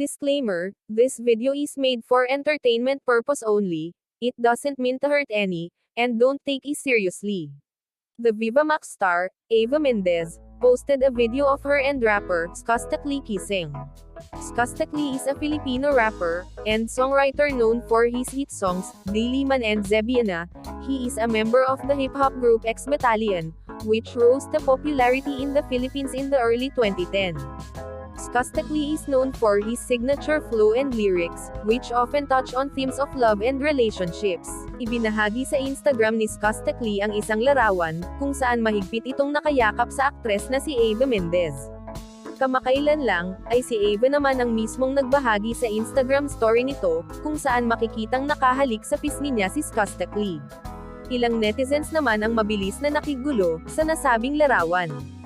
Disclaimer, this video is made for entertainment purpose only, it doesn't mean to hurt any, and don't take it seriously. The Viva Max star, Ava Mendez, posted a video of her and rapper, Skostakli kissing. Skostakli is a Filipino rapper, and songwriter known for his hit songs, Diliman and Zebiana. He is a member of the hip-hop group X Battalion, which rose to popularity in the Philippines in the early 2010. Skostakli is known for his signature flow and lyrics, which often touch on themes of love and relationships. Ibinahagi sa Instagram ni Skostakli ang isang larawan, kung saan mahigpit itong nakayakap sa aktres na si Ava Mendez. Kamakailan lang, ay si Ava naman ang mismong nagbahagi sa Instagram story nito, kung saan makikitang nakahalik sa pisngi niya si Skostakli. Ilang netizens naman ang mabilis na nakigulo, sa nasabing larawan.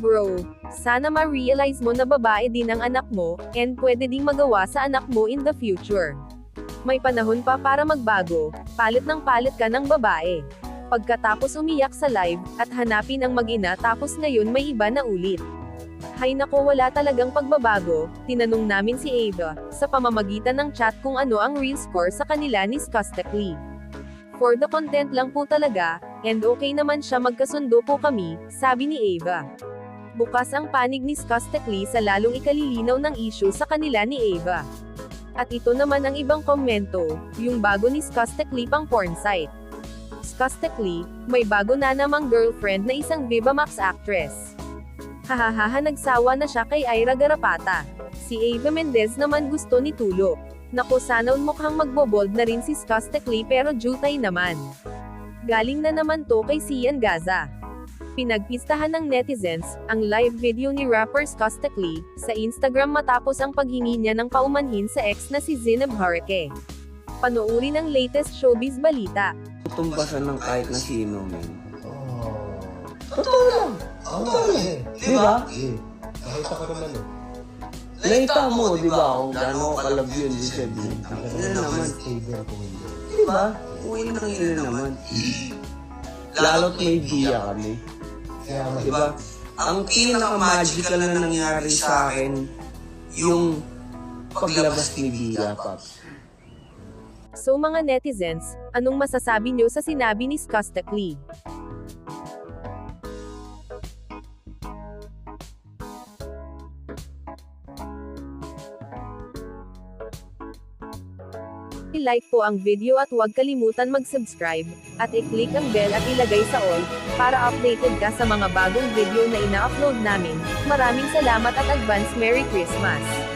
Bro, sana ma-realize mo na babae din ang anak mo, and pwede ding magawa sa anak mo in the future. May panahon pa para magbago, palit ng palit ka ng babae. Pagkatapos umiyak sa live, at hanapin ang mag-ina tapos ngayon may iba na ulit. Hay nako wala talagang pagbabago, tinanong namin si Ava, sa pamamagitan ng chat kung ano ang real score sa kanila ni Skostakli. For the content lang po talaga, and okay naman siya magkasundo po kami, sabi ni Ava. Bukas ang panig ni Skostakli sa lalong ikalilinaw ng issue sa kanila ni Ava. At ito naman ang ibang komento, yung bago ni Skostakli pang porn site. Skostakli, may bago na namang girlfriend na isang Viva Max actress. Hahaha nagsawa na siya kay Ira Garapata. Si Ava Mendez naman gusto ni Tulo. Naku sana mukhang magbobold na rin si Skostakli pero jutay naman. Galing na naman to kay Sian Gaza. Pinagpistahan ng netizens, ang live video ni rapper Skostakli, sa Instagram matapos ang paghingi niya ng paumanhin sa ex na si Zineb Harake. Panoorin ang latest showbiz balita. Tumbasan ng kahit na sino, men. Oh. Totoo lang. Totoo lang eh. Di ba? Eh, nakita ko naman eh. Nakita mo, di ba, kung gaano ko kalab yun, di siya din. Ang Ano naman, favor ko hindi. di ba? Uwi ina naman. Lalo't may diya kami. Nga, Di ba? Ang pinaka-magical na nangyari sa akin, yung paglabas ni Dia, Paps. So mga netizens, anong masasabi niyo sa sinabi ni Skostakli? I-like po ang video at huwag kalimutan mag-subscribe, at i-click ang bell at ilagay sa all, para updated ka sa mga bagong video na ina-upload namin. Maraming salamat at advance Merry Christmas!